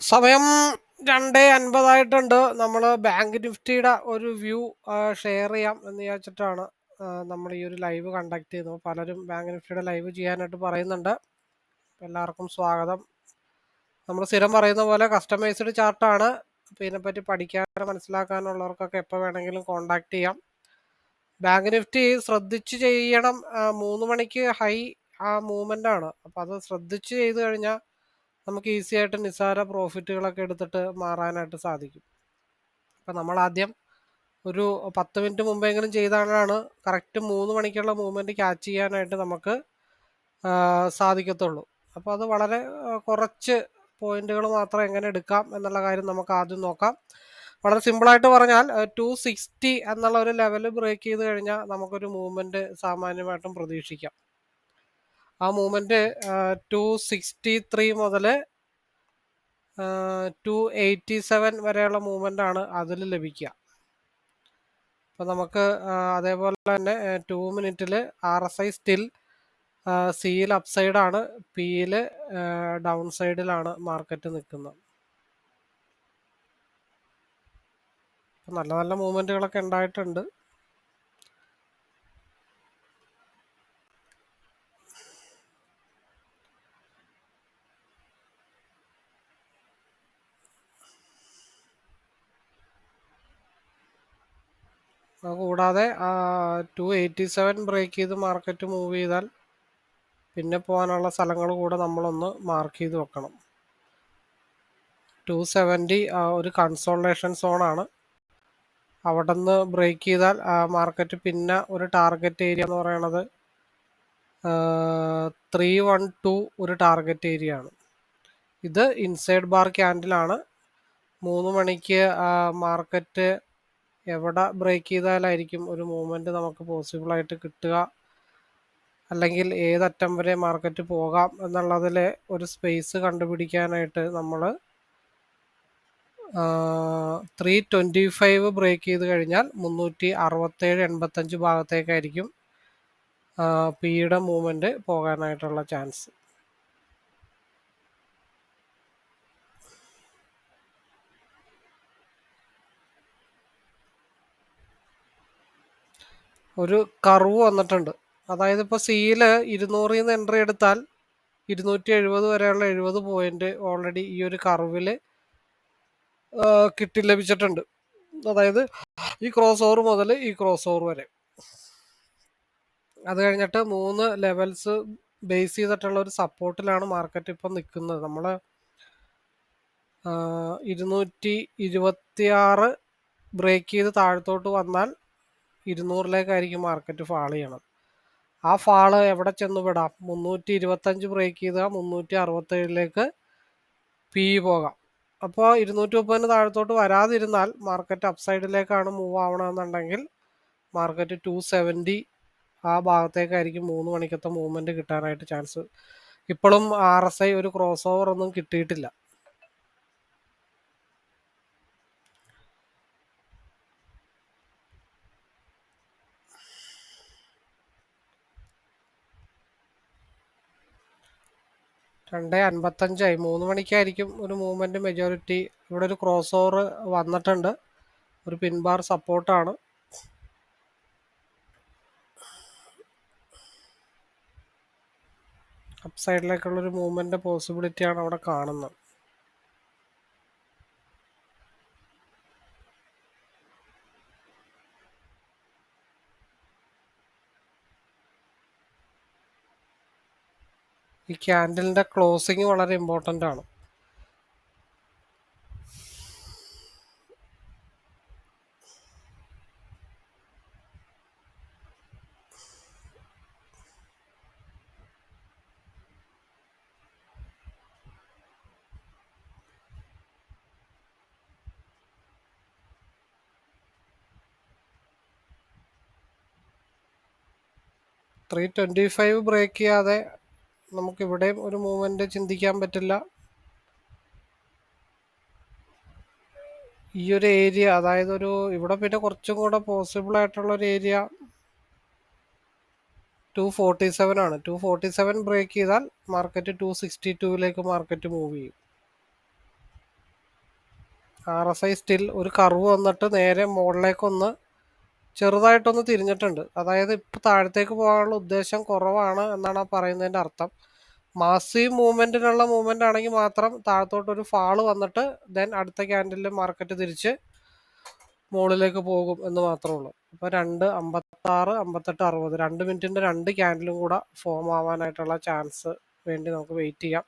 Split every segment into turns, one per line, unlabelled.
സമയം രണ്ട് അൻപതായിട്ടുണ്ട്. നമ്മൾ ബാങ്ക് നിഫ്റ്റിയുടെ ഒരു വ്യൂ ഷെയർ ചെയ്യാം എന്ന് വിചാരിച്ചിട്ടാണ് നമ്മൾ ഈ ഒരു ലൈവ് കണ്ടക്ട് ചെയ്തത്. പലരും ബാങ്ക് നിഫ്റ്റിയുടെ ലൈവ് ചെയ്യാനായിട്ട് പറയുന്നുണ്ട്. എല്ലാവർക്കും സ്വാഗതം. നമ്മൾ സ്ഥിരം പറയുന്ന പോലെ കസ്റ്റമൈസ്ഡ് ചാർട്ടാണ്. അപ്പോൾ ഇതിനെപ്പറ്റി പഠിക്കാൻ മനസ്സിലാക്കാനുള്ളവർക്കൊക്കെ എപ്പോൾ വേണമെങ്കിലും കോണ്ടാക്ട് ചെയ്യാം. ബാങ്ക് നിഫ്റ്റി ശ്രദ്ധിച്ച് ചെയ്യണം. മൂന്ന് മണിക്ക് ഹൈ ആ മൂവ്മെന്റ് ആണ് അപ്പോൾ അത് ശ്രദ്ധിച്ച് ചെയ്ത് കഴിഞ്ഞാൽ നമുക്ക് ഈസി ആയിട്ട് നിസ്സാര പ്രോഫിറ്റുകളൊക്കെ എടുത്തിട്ട് മാറാനായിട്ട് സാധിക്കും. അപ്പം നമ്മൾ ആദ്യം ഒരു പത്ത് മിനിറ്റ് മുമ്പെങ്കിലും ചെയ്താലാണ് കറക്റ്റ് മൂന്ന് മണിക്കുള്ള മൂവ്മെന്റ് ക്യാച്ച് ചെയ്യാനായിട്ട് നമുക്ക് സാധിക്കത്തുള്ളൂ. അപ്പോൾ അത് വളരെ കുറച്ച് പോയിന്റുകൾ മാത്രം എങ്ങനെ എടുക്കാം എന്നുള്ള കാര്യം നമുക്ക് ആദ്യം നോക്കാം. വളരെ സിമ്പിളായിട്ട് പറഞ്ഞാൽ ടു സിക്സ്റ്റി എന്നുള്ള ഒരു ലെവൽ ബ്രേക്ക് ചെയ്ത് കഴിഞ്ഞാൽ നമുക്കൊരു മൂവ്മെന്റ് സാമാന്യമായിട്ടും പ്രതീക്ഷിക്കാം. ആ മൂവ്മെന്റ് ടു സിക്സ്റ്റി ത്രീ മുതൽ ടു എയ്റ്റി സെവൻ വരെയുള്ള മൂവ്മെന്റ് ആണ് അതിൽ ലഭിക്കുക. അപ്പോൾ നമുക്ക് അതേപോലെ തന്നെ ടു മിനിറ്റിൽ ആർ എസ് ഐ സ്റ്റിൽ സിയിൽ അപ്സൈഡാണ് പിയിൽ ഡൗൺ സൈഡിലാണ് മാർക്കറ്റ് നിൽക്കുന്നത്. നല്ല നല്ല മൂവ്മെന്റുകളൊക്കെ ഉണ്ടായിട്ടുണ്ട്. കൂടാതെ ടു എയ്റ്റി സെവൻ ബ്രേക്ക് ചെയ്ത് മാർക്കറ്റ് മൂവ് ചെയ്താൽ പിന്നെ പോകാനുള്ള സ്ഥലങ്ങൾ കൂടെ നമ്മളൊന്ന് മാർക്ക് ചെയ്ത് വെക്കണം. ടു സെവന്റി ഒരു കൺസോൾട്ടേഷൻ സോണാണ് അവിടെ നിന്ന് ബ്രേക്ക് ചെയ്താൽ മാർക്കറ്റ് പിന്നെ ഒരു ടാർഗറ്റ് ഏരിയ എന്ന് പറയണത് ത്രീ വൺ ടു ഒരു ടാർഗറ്റ് ഏരിയ ആണ്. ഇത് ഇൻസൈഡ് ബാർ ക്യാൻഡിലാണ് മൂന്ന് മണിക്ക് മാർക്കറ്റ് എവിടെ ബ്രേക്ക് ചെയ്താലായിരിക്കും ഒരു മൂവ്മെന്റ് നമുക്ക് പോസിബിളായിട്ട് കിട്ടുക? അല്ലെങ്കിൽ ഏതറ്റം വരെ മാർക്കറ്റ് പോകാം എന്നുള്ളതിൽ ഒരു സ്പേസ് കണ്ടുപിടിക്കാനായിട്ട് നമ്മൾ ത്രീ ട്വന്റി ഫൈവ് ബ്രേക്ക് ചെയ്ത് കഴിഞ്ഞാൽ മുന്നൂറ്റി അറുപത്തേഴ് എൺപത്തഞ്ച് ഭാഗത്തേക്കായിരിക്കും പിയുടെ മൂവ്മെന്റ് പോകാനായിട്ടുള്ള ചാൻസ് ഒരു കർവ് വന്നിട്ടുണ്ട്. അതായത് ഇപ്പോൾ സിയിൽ ഇരുന്നൂറിൽ നിന്ന് എൻട്രി എടുത്താൽ ഇരുന്നൂറ്റി എഴുപത് വരെയുള്ള എഴുപത് പോയിന്റ് ഓൾറെഡി ഈ ഒരു കർവിൽ കിട്ടി ലഭിച്ചിട്ടുണ്ട്. അതായത് ഈ ക്രോസ് ഓവർ മുതൽ ഈ ക്രോസ് ഓവർ വരെ. അത് കഴിഞ്ഞിട്ട് മൂന്ന് ലെവൽസ് ബേസ് ചെയ്തിട്ടുള്ള ഒരു സപ്പോർട്ടിലാണ് മാർക്കറ്റ് ഇപ്പം നിൽക്കുന്നത് നമ്മൾ ഇരുന്നൂറ്റി ഇരുപത്തിയാറ് ബ്രേക്ക് ചെയ്ത് താഴത്തോട്ട് വന്നാൽ ഇരുന്നൂറിലേക്കായിരിക്കും മാർക്കറ്റ് ഫാൾ ചെയ്യണത് ആ ഫാൾ എവിടെ ചെന്ന് വിടാം മുന്നൂറ്റി ഇരുപത്തഞ്ച് ബ്രേക്ക് ചെയ്താൽ മുന്നൂറ്റി അറുപത്തേഴിലേക്ക് പി പോകാം. അപ്പോൾ ഇരുന്നൂറ്റി മുപ്പതിന് താഴത്തോട്ട് വരാതിരുന്നാൽ മാർക്കറ്റ് അപ്സൈഡിലേക്കാണ് മൂവ് ആവണമെന്നുണ്ടെങ്കിൽ മാർക്കറ്റ് ടു സെവന്റി ആ ഭാഗത്തേക്കായിരിക്കും മൂന്ന് മണിക്കത്തെ മൂവ്മെന്റ് കിട്ടാനായിട്ട് ചാൻസ് ഇപ്പോഴും ആർ എസ് ഐ ഒരു ക്രോസ് ഓവർ ഒന്നും കിട്ടിയിട്ടില്ല. രണ്ട് അൻപത്തഞ്ചായി. മൂന്ന് മണിക്കായിരിക്കും ഒരു മൂവ്മെന്റ് മെജോറിറ്റി ഇവിടെ ഒരു ക്രോസ് ഓവർ വന്നിട്ടുണ്ട്. ഒരു പിൻബാർ സപ്പോർട്ടാണ്. അപ്സൈഡിലേക്കുള്ളൊരു സൈഡിലേക്കുള്ളൊരു മൂവ്മെന്റ് പോസിബിലിറ്റിയാണ് അവിടെ കാണുന്നത്. ഈ ക്യാൻഡലിന്റെ ക്ലോസിങ് വളരെ ഇമ്പോർട്ടന്റ് ആണ്. ത്രീ ട്വന്റി ഫൈവ് ബ്രേക്ക് ചെയ്യാതെ നമുക്ക് ഇവിടെയും ഒരു മൂവ്മെന്റ് ചിന്തിക്കാൻ പറ്റില്ല. ഈ ഒരു ഏരിയ അതായത് ഒരു ഇവിടെ പിന്നെ കുറച്ചും കൂടെ പോസിബിൾ ആയിട്ടുള്ള ഒരു ഏരിയ ടു ഫോർട്ടി സെവൻ ആണ്. ടു ഫോർട്ടി സെവൻ ബ്രേക്ക് ചെയ്താൽ മാർക്കറ്റ് ടു സിക്സ്റ്റി ടൂവിലേക്ക് മാർക്കറ്റ് മൂവ് ചെയ്യും. ആർ എസ് ഐ സ്റ്റിൽ ഒരു കർവ് വന്നിട്ട് നേരെ മുകളിലേക്കൊന്ന് ചെറുതായിട്ടൊന്ന് തിരിഞ്ഞിട്ടുണ്ട്. അതായത് ഇപ്പോൾ താഴത്തേക്ക് പോകാനുള്ള ഉദ്ദേശം കുറവാണ് എന്നാണ് ആ പറയുന്നതിന്റെ അർത്ഥം. മാസീവ് മൂവ്മെന്റിനുള്ള മൂവ്മെന്റ് ആണെങ്കിൽ മാത്രം താഴത്തോട്ട് ഒരു ഫാൾ വന്നിട്ട് ദെൻ അടുത്ത ക്യാൻഡലിൽ മാർക്കറ്റ് തിരിച്ച് മുകളിലേക്ക് പോകും എന്ന് മാത്രമേ ഉള്ളൂ. അപ്പോൾ രണ്ട് അമ്പത്താറ് അമ്പത്തെട്ട് അറുപത് രണ്ട് മിനിറ്റിന്റെ രണ്ട് ക്യാൻഡലും കൂടെ ഫോം ആവാനായിട്ടുള്ള ചാൻസ് വേണ്ടി നമുക്ക് വെയിറ്റ് ചെയ്യാം.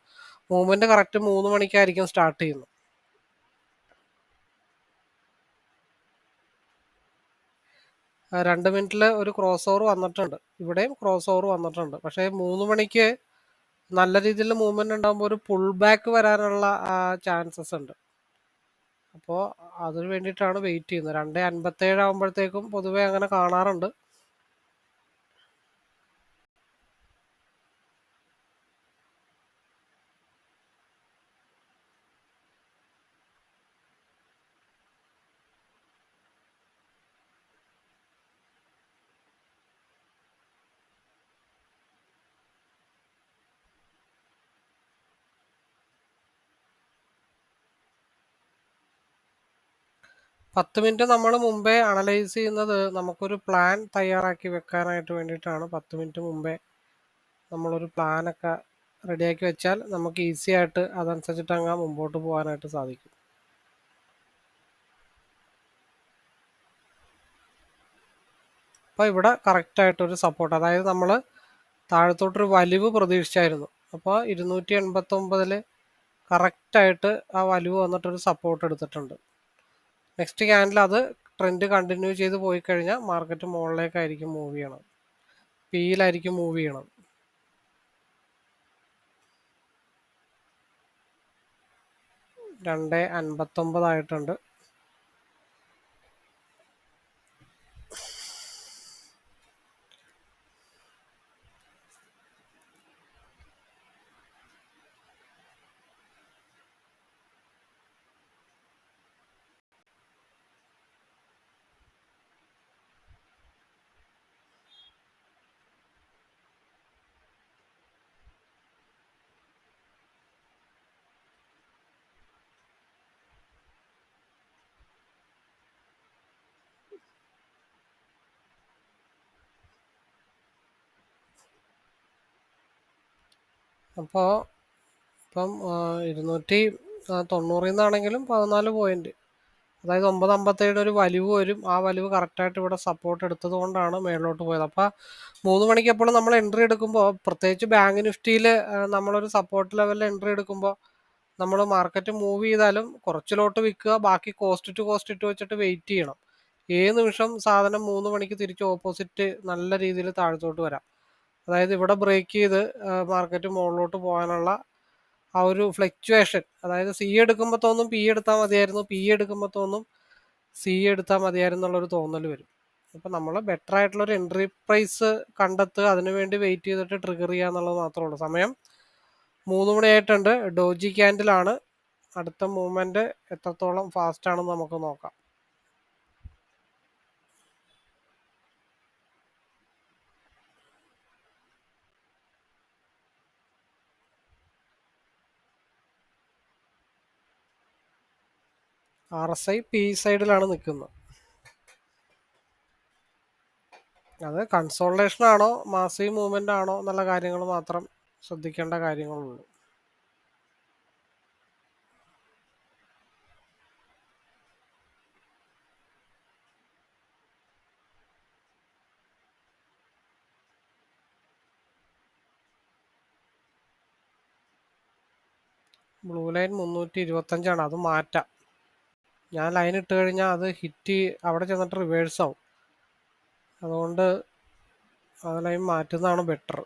മൂവ്മെന്റ് കറക്റ്റ് മൂന്ന് മണിക്കായിരിക്കും സ്റ്റാർട്ട് ചെയ്യുന്നത്. രണ്ട് മിനിറ്റിൽ ഒരു ക്രോസ് ഓവർ വന്നിട്ടുണ്ട്. ഇവിടെയും ക്രോസ് ഓവർ വന്നിട്ടുണ്ട്. പക്ഷേ മൂന്ന് മണിക്ക് നല്ല രീതിയിൽ മൂവ്മെന്റ് ഉണ്ടാകുമ്പോൾ ഒരു പുൾ ബാക്ക് വരാനുള്ള ചാൻസസ് ഉണ്ട്. അപ്പോൾ അതിന് വേണ്ടിയിട്ടാണ് വെയിറ്റ് ചെയ്യുന്നത്. രണ്ട് അൻപത്തേഴ് ആകുമ്പോഴത്തേക്കും പൊതുവെ അങ്ങനെ കാണാറുണ്ട്. പത്ത് മിനിറ്റ് നമ്മൾ മുമ്പേ അനലൈസ് ചെയ്യുന്നത് നമുക്കൊരു പ്ലാൻ തയ്യാറാക്കി വെക്കാനായിട്ട് വേണ്ടിയിട്ടാണ്. പത്ത് മിനിറ്റ് മുമ്പേ നമ്മളൊരു പ്ലാനൊക്കെ റെഡിയാക്കി വെച്ചാൽ നമുക്ക് ഈസി ആയിട്ട് അതനുസരിച്ചിട്ട് അങ്ങ് മുമ്പോട്ട് പോകാനായിട്ട് സാധിക്കും. അപ്പോൾ ഇവിടെ കറക്റ്റായിട്ടൊരു സപ്പോർട്ട് അതായത് നമ്മൾ താഴത്തോട്ടൊരു വലിവ് പ്രതീക്ഷിച്ചായിരുന്നു. അപ്പോൾ ഇരുന്നൂറ്റി എൺപത്തൊമ്പതിൽ കറക്റ്റായിട്ട് ആ വലിവ് വന്നിട്ടൊരു സപ്പോർട്ട് എടുത്തിട്ടുണ്ട്. നെക്സ്റ്റ് ക്യാൻഡിൽ അത് ട്രെൻഡ് കണ്ടിന്യൂ ചെയ്ത് പോയി കഴിഞ്ഞാൽ മാർക്കറ്റ് മുകളിലേക്കായിരിക്കും മൂവ് ചെയ്യണം. പിയിലായിരിക്കും മൂവ് ചെയ്യണം. രണ്ട് അൻപത്തൊമ്പതായിട്ടുണ്ട്. അപ്പോൾ ഇപ്പം ഇരുന്നൂറ്റി തൊണ്ണൂറിൽ നിന്നാണെങ്കിലും പതിനാല് പോയിന്റ് അതായത് ഒമ്പത് അമ്പത്തേഴ് ഒരു വലിവ് വരും. ആ വലിവ് കറക്റ്റായിട്ട് ഇവിടെ സപ്പോർട്ട് എടുത്തത് കൊണ്ടാണ് മേളിലോട്ട് പോയത്. അപ്പോൾ മൂന്ന് മണിക്ക് എപ്പോഴും നമ്മൾ എൻട്രി എടുക്കുമ്പോൾ പ്രത്യേകിച്ച് ബാങ്ക് നിഫ്റ്റിയിൽ നമ്മളൊരു സപ്പോർട്ട് ലെവലിൽ എൻട്രി എടുക്കുമ്പോൾ നമ്മൾ മാർക്കറ്റ് മൂവ് ചെയ്താലും കുറച്ചിലോട്ട് വിൽക്കുക. ബാക്കി കോസ്റ്റ് ടു കോസ്റ്റ് ഇട്ട് വെച്ചിട്ട് വെയിറ്റ് ചെയ്യണം. ഏത് നിമിഷം സാധനം മൂന്ന് മണിക്ക് തിരിച്ച് ഓപ്പോസിറ്റ് നല്ല രീതിയിൽ താഴത്തോട്ട് വരാം. അതായത് ഇവിടെ ബ്രേക്ക് ചെയ്ത് മാർക്കറ്റ് മുകളിലോട്ട് പോകാനുള്ള ആ ഒരു ഫ്ലക്ച്വേഷൻ അതായത് സി എടുക്കുമ്പോൾ തോന്നും പി എടുത്താൽ മതിയായിരുന്നു പി എടുക്കുമ്പോൾ തോന്നും സി എടുത്താൽ മതിയായിരുന്നു എന്നുള്ളൊരു തോന്നൽ വരും. അപ്പം നമ്മൾ ബെറ്റർ ആയിട്ടുള്ള ഒരു എൻട്രി പ്രൈസ് കണ്ടെത്തുക അതിനുവേണ്ടി വെയിറ്റ് ചെയ്തിട്ട് ട്രിഗർ ചെയ്യുക എന്നുള്ളത് മാത്രമേ ഉള്ളൂ. സമയം മൂന്ന് മണിയായിട്ടുണ്ട്. ഡോജി ക്യാൻഡിലാണ് അടുത്ത മൂവ്മെന്റ് എത്രത്തോളം ഫാസ്റ്റ് ആണെന്ന് നമുക്ക് നോക്കാം. ആർ എസ് ഐ പി സൈഡിലാണ് നിൽക്കുന്നത്. അത് കൺസോൾട്ടേഷൻ ആണോ മാസീവ് മൂവ്മെന്റ് ആണോ എന്നുള്ള കാര്യങ്ങൾ മാത്രം ശ്രദ്ധിക്കേണ്ട കാര്യങ്ങളുള്ളൂ ബ്ലൂ ലൈൻ മുന്നൂറ്റി ഇരുപത്തഞ്ചാണ് അത് മാറ്റാം. ഞാൻ ലൈൻ ഇട്ട് കഴിഞ്ഞാൽ അത് ഹിറ്റ് അവിടെ ചെന്നിട്ട് റിവേഴ്സ് ആവും. അതുകൊണ്ട് ആ ലൈൻ മാറ്റുന്നതാണ് ബെറ്റർ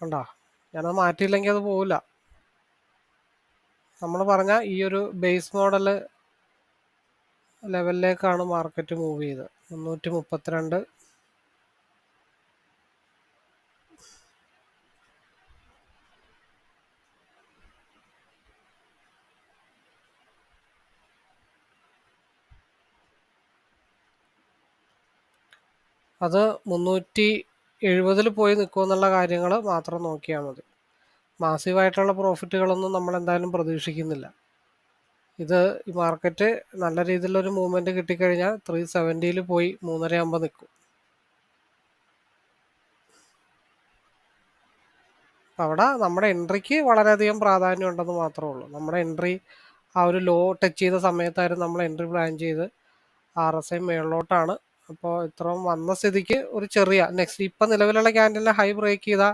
കണ്ടാ? ഞാനത് മാറ്റിയില്ലെങ്കിൽ അത് പോവില്ല. നമ്മൾ പറഞ്ഞ ഈ ഒരു ബേസ് മോഡൽ ലെവലിലേക്കാണ് മാർക്കറ്റ് മൂവ് ചെയ്തത്. മുന്നൂറ്റി മുപ്പത്തിരണ്ട് അത് മുന്നൂറ്റി എഴുപതിൽ പോയി നിൽക്കുമെന്നുള്ള കാര്യങ്ങൾ മാത്രം നോക്കിയാൽ മതി. മാസീവായിട്ടുള്ള പ്രോഫിറ്റുകളൊന്നും നമ്മൾ എന്തായാലും പ്രതീക്ഷിക്കുന്നില്ല. ഇത് ഈ മാർക്കറ്റ് നല്ല രീതിയിലൊരു മൂവ്മെന്റ് കിട്ടിക്കഴിഞ്ഞാൽ ത്രീ സെവന്റിയിൽ പോയി മൂന്നര ആകുമ്പോൾ നിൽക്കും അവിടെ നമ്മുടെ എൻട്രിക്ക് വളരെയധികം പ്രാധാന്യം ഉണ്ടെന്ന് മാത്രമേ ഉള്ളൂ. നമ്മുടെ എൻട്രി ആ ഒരു ലോ ടച്ച് ചെയ്ത സമയത്തായിരുന്നു നമ്മൾ എൻട്രി പ്ലാൻ ചെയ്ത്. ആർ എസ് ഐ മേളിലോട്ടാണ്. അപ്പോൾ ഇത്രയും വന്ന സ്ഥിതിക്ക് ഒരു ചെറിയ നെക്സ്റ്റ് ഇപ്പം നിലവിലുള്ള ക്യാൻഡലിനെ ഹൈ ബ്രേക്ക് ചെയ്ത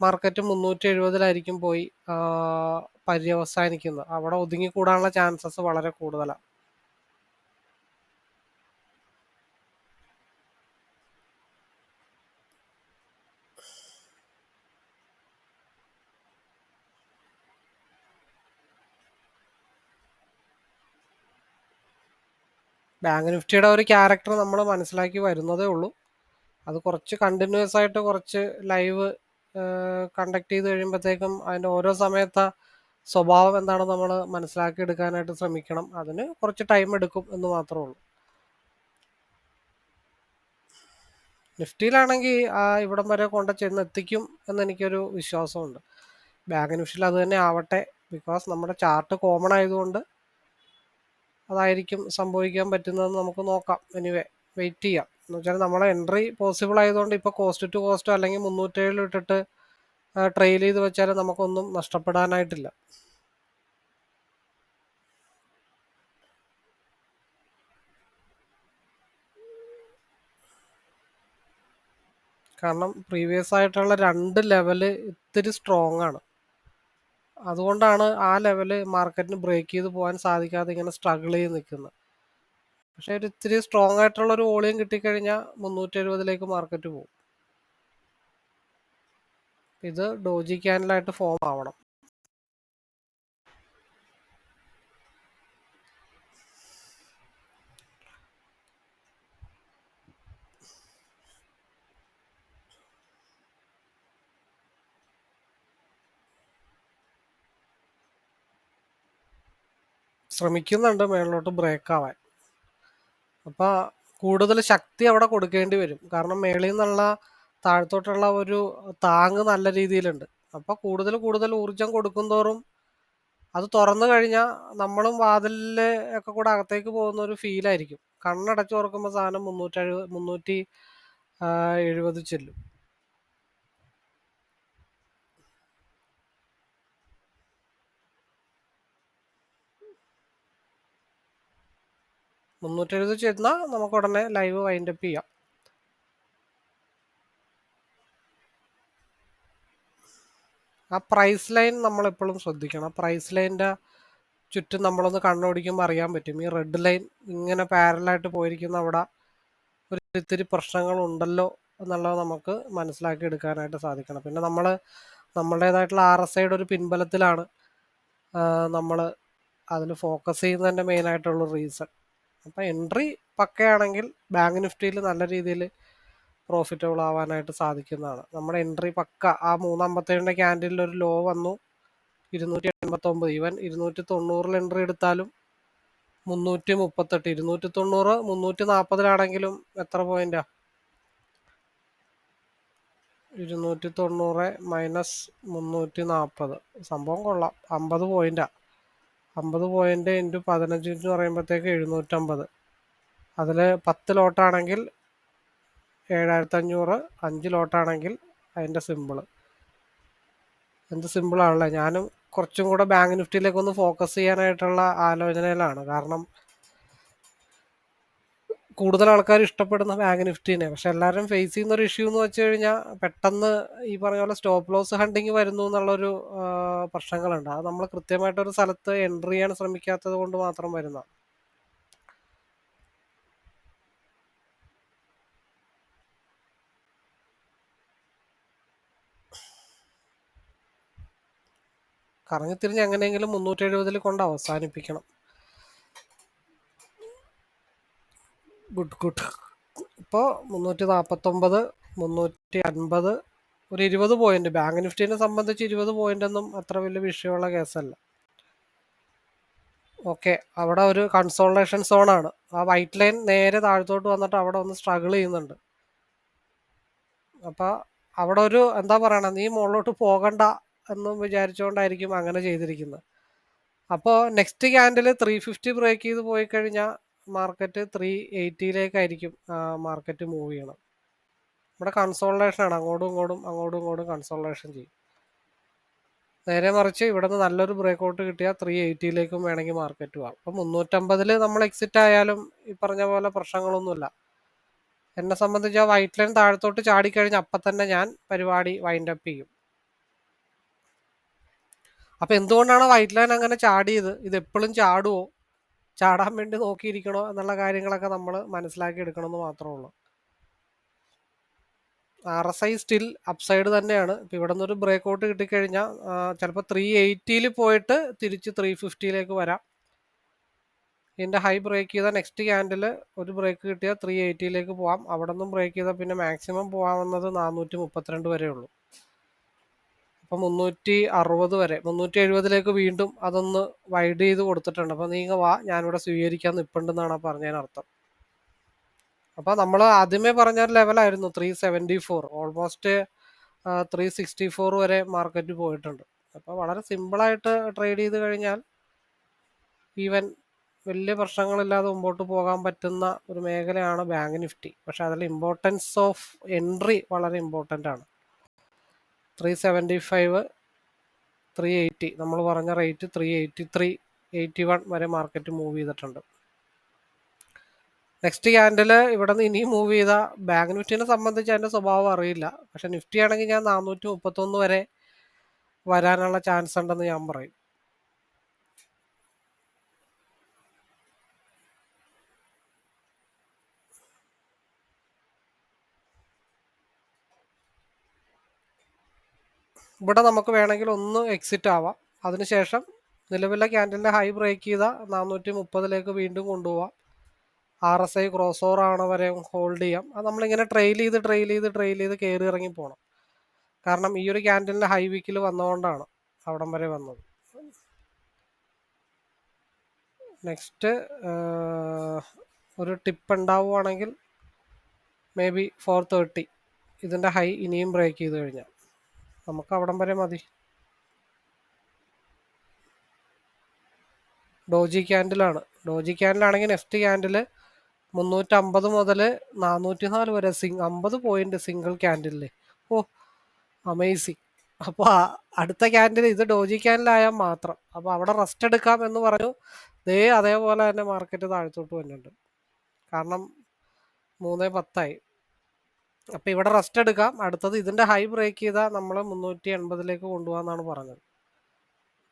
മാർക്കറ്റ് മുന്നൂറ്റി എഴുപതിലായിരിക്കും പോയി പര്യവസാനിക്കുന്നത്. അവിടെ ഒതുങ്ങിക്കൂടാനുള്ള ചാൻസസ് വളരെ കൂടുതലാണ് ബാങ്ക് നിഫ്റ്റിയുടെ ഒരു ക്യാരക്ടർ നമ്മൾ മനസ്സിലാക്കി വരുന്നതേ ഉള്ളൂ. അത് കുറച്ച് കണ്ടിന്യൂസ് ആയിട്ട് കുറച്ച് ലൈവ് കണ്ടക്ട് ചെയ്ത് കഴിയുമ്പോഴത്തേക്കും അതിന്റെ ഓരോ സമയത്ത് സ്വഭാവം എന്താണെന്ന് നമ്മൾ മനസ്സിലാക്കി എടുക്കാനായിട്ട് ശ്രമിക്കണം. അതിന് കുറച്ച് ടൈം എടുക്കും എന്ന് മാത്രമേ ഉള്ളൂ. നിഫ്റ്റിയിലാണെങ്കിൽ ആ ഇവിടം വരെ കൊണ്ട് ചെന്ന് എത്തിക്കും എന്നെനിക്കൊരു വിശ്വാസമുണ്ട്. ബാങ്ക് നിഫ്റ്റിയിൽ അത് തന്നെ ആവട്ടെ. ബിക്കോസ് നമ്മുടെ ചാർട്ട് കോമൺ ആയതുകൊണ്ട് അതായിരിക്കും സംഭവിക്കാൻ പറ്റുന്നതെന്ന് നമുക്ക് നോക്കാം. എനിവേ വെയിറ്റ് ചെയ്യാം. എന്ന് വെച്ചാൽ നമ്മളെ എൻട്രി പോസിബിൾ ആയതുകൊണ്ട് ഇപ്പോൾ കോസ്റ്റ് ടു കോസ്റ്റ് അല്ലെങ്കിൽ മുന്നൂറ്റേഴിൽ ഇട്ടിട്ട് ട്രെയിൽ ചെയ്ത് വെച്ചാൽ നമുക്കൊന്നും നഷ്ടപ്പെടാനായിട്ടില്ല. കാരണം പ്രീവിയസ് ആയിട്ടുള്ള രണ്ട് ലെവൽ ഇത്തിരി സ്ട്രോങ് ആണ്. അതുകൊണ്ടാണ് ആ ലെവൽ മാർക്കറ്റിന് ബ്രേക്ക് ചെയ്ത് പോകാൻ സാധിക്കാതെ ഇങ്ങനെ സ്ട്രഗിൾ ചെയ്ത് നിൽക്കുന്നത്. പക്ഷെ ഒരു ഇത്തിരി സ്ട്രോങ് ആയിട്ടുള്ള ഒരു വോളിയം കിട്ടിക്കഴിഞ്ഞാൽ മുന്നൂറ്റി എഴുപതിലേക്ക് മാർക്കറ്റ് പോകും ഇത് ഡോജി ക്യാനലായിട്ട് ഫോം ആവണം. ശ്രമിക്കുന്നുണ്ട് മേളിലോട്ട് ബ്രേക്ക് ആവാൻ. അപ്പോൾ കൂടുതൽ ശക്തി അവിടെ കൊടുക്കേണ്ടി വരും. കാരണം മേളിൽ നിന്നുള്ള താഴത്തോട്ടുള്ള ഒരു താങ് നല്ല രീതിയിലുണ്ട്. അപ്പൊ കൂടുതൽ കൂടുതൽ ഊർജം കൊടുക്കും തോറും അത് തുറന്നു കഴിഞ്ഞാൽ നമ്മളും വാതിലിൽ ഒക്കെ കൂടെ അകത്തേക്ക് പോകുന്ന ഒരു ഫീൽ ആയിരിക്കും. കണ്ണടച്ച് തുറക്കുമ്പോൾ സാധനം മുന്നൂറ്റി മുന്നൂറ്റി എഴുപത് ചെല്ലും. മുന്നൂറ്റി എഴുപത് ചെന്നാൽ നമുക്ക് ഉടനെ ലൈവ് വൈൻഡപ്പ് ചെയ്യാം. ആ പ്രൈസ് ലൈൻ നമ്മൾ എപ്പോഴും ശ്രദ്ധിക്കണം. പ്രൈസ് ലൈനിന്റെ ചുറ്റും നമ്മളൊന്ന് കണ്ണോടിക്കുമ്പോൾ അറിയാൻ പറ്റും. ഈ റെഡ് ലൈൻ ഇങ്ങനെ പാരലായിട്ട് പോയിരിക്കുന്ന അവിടെ ഒരു ഇത്തിരി പ്രശ്നങ്ങളുണ്ടല്ലോ എന്നുള്ളത് നമുക്ക് മനസ്സിലാക്കി എടുക്കാനായിട്ട് സാധിക്കണം. പിന്നെ നമ്മൾ നമ്മളുടേതായിട്ടുള്ള ആർ എസ് ഐയുടെ ഒരു പിൻബലത്തിലാണ് നമ്മൾ അതിൽ ഫോക്കസ് ചെയ്യുന്നതിന്റെ മെയിനായിട്ടുള്ള റീസൺ അപ്പോൾ എൻട്രി പക്കയാണെങ്കിൽ ബാങ്ക് നിഫ്റ്റിയിൽ നല്ല രീതിയിൽ പ്രോഫിറ്റബിൾ ആവാനായിട്ട് സാധിക്കുന്നതാണ്. നമ്മുടെ എൻട്രി പക്ക ആ മൂന്നമ്പത്തേഴിന്റെ ക്യാൻഡിലിൽ ഒരു ലോ വന്നു. ഇരുന്നൂറ്റി എൺപത്തൊമ്പത് ഈവൻ ഇരുന്നൂറ്റി തൊണ്ണൂറിൽ എൻട്രി എടുത്താലും മുന്നൂറ്റി മുപ്പത്തെട്ട് ഇരുന്നൂറ്റി തൊണ്ണൂറ് മുന്നൂറ്റി നാൽപ്പതിലാണെങ്കിലും എത്ര പോയിന്റാ ഇരുന്നൂറ്റി തൊണ്ണൂറ് മൈനസ് മുന്നൂറ്റി നാൽപ്പത് സംഭവം കൊള്ളാം. അമ്പത് പോയിന്റാ അമ്പത് പോയിന്റ് ഇന്റു പതിനഞ്ച് എന്ന് പറയുമ്പോഴത്തേക്ക് എഴുന്നൂറ്റമ്പത്. അതിൽ പത്ത് ലോട്ടാണെങ്കിൽ ഏഴായിരത്തി അഞ്ഞൂറ് അഞ്ച് ലോട്ടാണെങ്കിൽ അതിന്റെ സിമ്പിൾ എന്ത് സിമ്പിളാണല്ലേ ഞാനും കുറച്ചും കൂടെ ബാങ്ക് നിഫ്റ്റിയിലേക്ക് ഒന്ന് ഫോക്കസ് ചെയ്യാനായിട്ടുള്ള ആലോചനയിലാണ്. കാരണം കൂടുതൽ ആൾക്കാർ ഇഷ്ടപ്പെടുന്ന ബാങ്ക് നിഫ്റ്റിനെ പക്ഷെ എല്ലാവരും ഫേസ് ചെയ്യുന്ന ഒരു ഇഷ്യൂ എന്ന് വെച്ച് കഴിഞ്ഞാൽ പെട്ടെന്ന് ഈ പറഞ്ഞ പോലെ സ്റ്റോപ്പ് ലോസ് ഹണ്ടിങ് വരുന്നു എന്നുള്ളൊരു പ്രശ്നങ്ങളുണ്ട്. അത് നമ്മൾ കൃത്യമായിട്ട് ഒരു സ്ഥലത്ത് എൻട്രി ചെയ്യാൻ ശ്രമിക്കാത്തത് കൊണ്ട് മാത്രം വരുന്ന. കറങ്ങിത്തിരിഞ്ഞ് എങ്ങനെയെങ്കിലും മുന്നൂറ്റി എഴുപതിൽ കൊണ്ട് അവസാനിപ്പിക്കണം. Good good. ഇപ്പോൾ മുന്നൂറ്റി നാൽപ്പത്തൊമ്പത് മുന്നൂറ്റി അൻപത് ഒരു ഇരുപത് പോയിന്റ് ബാങ്ക് നിഫ്റ്റിനെ സംബന്ധിച്ച് ഇരുപത് പോയിന്റ് ഒന്നും അത്ര വലിയ വിഷയമുള്ള കേസല്ല. ഓക്കെ അവിടെ ഒരു കൺസോൾട്ടേഷൻ സോണാണ് ആ വൈറ്റ് ലൈൻ നേരെ താഴത്തോട്ട് വന്നിട്ട് അവിടെ ഒന്ന് സ്ട്രഗിൾ ചെയ്യുന്നുണ്ട്. അപ്പോൾ അവിടെ ഒരു എന്താ പറയണ നീ മുകളിലോട്ട് പോകണ്ട എന്നും വിചാരിച്ചുകൊണ്ടായിരിക്കും അങ്ങനെ ചെയ്തിരിക്കുന്നത്. അപ്പോൾ next candle three fifty break ചെയ്ത് പോയി കഴിഞ്ഞാൽ മാർക്കറ്റ് ത്രീ എയ്റ്റിയിലേക്കായിരിക്കും മാർക്കറ്റ് മൂവ് ചെയ്യണം. ഇവിടെ കൺസോൾട്ടേഷനാണ് അങ്ങോട്ടും ഇങ്ങോട്ടും അങ്ങോട്ടും ഇങ്ങോട്ടും കൺസോൾട്ടേഷൻ ചെയ്യും. നേരെ മറിച്ച് ഇവിടുന്ന് നല്ലൊരു ബ്രേക്ക് ഔട്ട് കിട്ടിയാൽ ത്രീ എയ്റ്റിയിലേക്കും വേണമെങ്കിൽ മാർക്കറ്റ് പോകാം അപ്പം മുന്നൂറ്റമ്പതിൽ നമ്മൾ എക്സിറ്റ് ആയാലും ഈ പറഞ്ഞ പോലെ പ്രശ്നങ്ങളൊന്നുമില്ല. എന്നെ സംബന്ധിച്ച് ആ വൈറ്റ് ലൈൻ താഴത്തോട്ട് ചാടിക്കഴിഞ്ഞ് അപ്പം തന്നെ ഞാൻ പരിപാടി വൈൻഡ് അപ്പ് ചെയ്യും. അപ്പം എന്തുകൊണ്ടാണ് വൈറ്റ് ലൈൻ അങ്ങനെ ചാടിയത്? ഇത് എപ്പോഴും ചാടുമോ ചാടാൻ വേണ്ടി നോക്കിയിരിക്കണോ എന്നുള്ള കാര്യങ്ങളൊക്കെ നമ്മൾ മനസ്സിലാക്കി എടുക്കണമെന്ന് മാത്രമേ ഉള്ളൂ. R S I still upside തന്നെയാണ്. ഇപ്പം ഇവിടെ നിന്നൊരു ബ്രേക്ക് ഔട്ട് കിട്ടിക്കഴിഞ്ഞാൽ ചിലപ്പോൾ ത്രീ എയ്റ്റിയിൽ പോയിട്ട് തിരിച്ച് ത്രീ ഫിഫ്റ്റിയിലേക്ക് വരാം. ഇതിന്റെ ഹൈ ബ്രേക്ക് ചെയ്താൽ നെക്സ്റ്റ് ക്യാൻഡിൽ ഒരു ബ്രേക്ക് കിട്ടിയാൽ ത്രീ എയ്റ്റിയിലേക്ക് പോവാം. അവിടെ നിന്നും ബ്രേക്ക് ചെയ്താൽ പിന്നെ മാക്സിമം പോകാവുന്നത് നാനൂറ്റി മുപ്പത്തിരണ്ട് വരെ ഉള്ളൂ അപ്പം മുന്നൂറ്റി അറുപത് വരെ. മുന്നൂറ്റി എഴുപതിലേക്ക് വീണ്ടും അതൊന്ന് വൈഡ് ചെയ്ത് കൊടുത്തിട്ടുണ്ട്. അപ്പോൾ നീങ്ങ വാ ഞാനിവിടെ സ്വീകരിക്കാൻ നിൽപ്പുണ്ടെന്നാണ് പറഞ്ഞതിനർത്ഥം അപ്പോൾ നമ്മൾ ആദ്യമേ പറഞ്ഞ ഒരു ലെവലായിരുന്നു three seventy four almost three sixty four വരെ മാർക്കറ്റ് പോയിട്ടുണ്ട്. അപ്പോൾ വളരെ സിമ്പിളായിട്ട് ട്രേഡ് ചെയ്ത് കഴിഞ്ഞാൽ ഈവൻ വലിയ പ്രശ്നങ്ങളില്ലാതെ മുമ്പോട്ട് പോകാൻ പറ്റുന്ന ഒരു മേഖലയാണ് ബാങ്ക് നിഫ്റ്റി പക്ഷേ അതിൽ ഇമ്പോർട്ടൻസ് ഓഫ് എൻട്രി വളരെ ഇമ്പോർട്ടന്റ് ആണ്. Three seventy five three eighty നമ്മൾ പറഞ്ഞ rate three eighty three eighty one വരെ മാർക്കറ്റ് മൂവ് ചെയ്തിട്ടുണ്ട്. നെക്സ്റ്റ് ക്യാൻഡിൽ ഇവിടെ നിന്ന് ഇനിയും മൂവ് ചെയ്ത. ബാങ്ക് നിഫ്റ്റിനെ സംബന്ധിച്ച് അതിന്റെ സ്വഭാവം അറിയില്ല. പക്ഷെ നിഫ്റ്റി ആണെങ്കിൽ ഞാൻ നാനൂറ്റി മുപ്പത്തൊന്ന് വരെ വരാനുള്ള ചാൻസ് ഉണ്ടെന്ന് ഞാൻ പറയും. ഇവിടെ നമുക്ക് വേണമെങ്കിൽ ഒന്ന് എക്സിറ്റ് ആവാം. അതിനുശേഷം നിലവിലെ ക്യാൻഡലിന്റെ ഹൈ ബ്രേക്ക് ചെയ്ത നാനൂറ്റി മുപ്പതിലേക്ക് വീണ്ടും കൊണ്ടുപോവാം. R S I cross over ആണ് വരെ ഹോൾഡ് ചെയ്യാം. അത് നമ്മളിങ്ങനെ ട്രെയിൽ ചെയ്ത് ട്രെയിൽ ചെയ്ത് ട്രെയിൽ ചെയ്ത് കയറി ഇറങ്ങി പോകണം കാരണം ഈ ഒരു ക്യാൻഡലിന്റെ ഹൈ വീക്കിൽ വന്നതുകൊണ്ടാണ് അവിടം വരെ വന്നത്. നെക്സ്റ്റ് ഒരു ടിപ്പ് ഉണ്ടാവുകയാണെങ്കിൽ മേ ബി ഫോർ തേർട്ടി ഇതിന്റെ ഹൈ ഇനിയും ബ്രേക്ക് ചെയ്ത് കഴിഞ്ഞാൽ. നമുക്ക് അവിടം വരെ മതി. ഡോജി ക്യാൻഡിലാണ് ഡോജി ക്യാൻഡിലാണെങ്കിൽ നെക്സ്റ്റ് ക്യാൻഡിൽ മുന്നൂറ്റമ്പത് മുതൽ നാനൂറ്റി നാല് വരെ സിംഗ് അമ്പത് പോയിന്റ് സിംഗിൾ ക്യാൻഡിലിൽ ഓ അമേസിങ് അപ്പോൾ അടുത്ത ക്യാൻഡിൽ ഇത് ഡോജി ക്യാൻഡിലായാൽ മാത്രം. അപ്പോൾ അവിടെ റെസ്റ്റ് എടുക്കാം എന്ന് പറഞ്ഞു. ദേ അതേപോലെ തന്നെ മാർക്കറ്റ് താഴ്ത്തോട്ട് വരുന്നുണ്ട് കാരണം മൂന്ന് പത്തായി. അപ്പോൾ ഇവിടെ റെസ്റ്റ് എടുക്കാം. അടുത്തത് ഇതിന്റെ ഹൈ ബ്രേക്ക് ചെയ്താൽ നമ്മൾ മുന്നൂറ്റി എൺപതിലേക്ക് കൊണ്ടുപോകാമെന്നാണ് പറഞ്ഞത്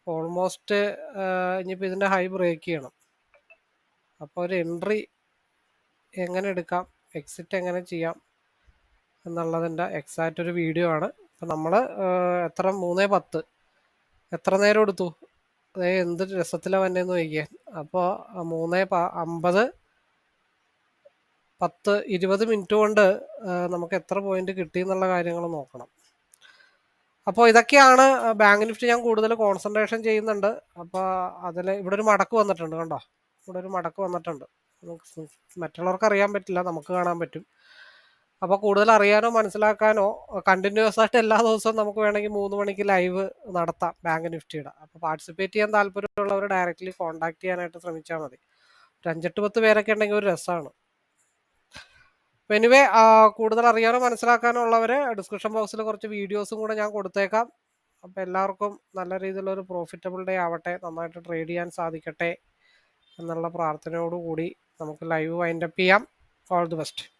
ഓൾമോസ്റ്റ് ഇനിയിപ്പോൾ ഇതിന്റെ ഹൈ ബ്രേക്ക് ചെയ്യണം. അപ്പോൾ ഒരു എൻട്രി എങ്ങനെ എടുക്കാം എക്സിറ്റ് എങ്ങനെ ചെയ്യാം എന്നുള്ളതിന്റെ എക്സാക്റ്റ് ഒരു വീഡിയോ ആണ്. അപ്പം നമ്മൾ എത്ര? മൂന്നേ പത്ത്. എത്ര നേരം എടുത്തു? അതേ എന്ത് രസത്തിലാണ് വന്നതെന്ന് ചോദിക്കുക അപ്പോൾ മൂന്നേ പ അമ്പത് പത്ത് ഇരുപത് മിനിറ്റ് കൊണ്ട് നമുക്ക് എത്ര പോയിന്റ് കിട്ടി എന്നുള്ള കാര്യങ്ങൾ നോക്കണം. അപ്പോൾ ഇതൊക്കെയാണ് ബാങ്ക് നിഫ്റ്റി ഞാൻ കൂടുതൽ കോൺസെൻട്രേഷൻ ചെയ്യുന്നുണ്ട്. അപ്പോൾ അതിൽ ഇവിടെ ഒരു മടക്ക് വന്നിട്ടുണ്ട് കണ്ടോ? ഇവിടെ ഒരു മടക്ക് വന്നിട്ടുണ്ട്. മറ്റുള്ളവർക്ക് അറിയാൻ പറ്റില്ല നമുക്ക് കാണാൻ പറ്റും. അപ്പോൾ കൂടുതൽ അറിയാനോ മനസ്സിലാക്കാനോ കണ്ടിന്യൂസ് ആയിട്ട് എല്ലാ ദിവസവും നമുക്ക് വേണമെങ്കിൽ മൂന്ന് മണിക്ക് ലൈവ് നടത്താം ബാങ്ക് നിഫ്റ്റിയുടെ അപ്പോൾ പാർട്ടിസിപ്പേറ്റ് ചെയ്യാൻ താല്പര്യമുള്ളവർ ഡയറക്റ്റ്ലി കോൺടാക്ട് ചെയ്യാനായിട്ട് ശ്രമിച്ചാൽ മതി. ഒരു അഞ്ചെട്ട് പത്ത് പേരൊക്കെ ഉണ്ടെങ്കിൽ ഒരു രസമാണ്. എനിവേ കൂടുതൽ അറിയാനോ മനസ്സിലാക്കാനോ ഉള്ളവർ ഡിസ്ക്രിപ്ഷൻ ബോക്സിൽ കുറച്ച് വീഡിയോസും കൂടെ ഞാൻ കൊടുത്തേക്കാം. അപ്പോൾ എല്ലാവർക്കും നല്ല രീതിയിലുള്ള ഒരു പ്രോഫിറ്റബിൾ ഡേ ആവട്ടെ നന്നായിട്ട് ട്രേഡ് ചെയ്യാൻ സാധിക്കട്ടെ എന്നുള്ള പ്രാർത്ഥനയോടുകൂടി നമുക്ക് ലൈവ് വൈൻഡപ്പ് ചെയ്യാം. All the best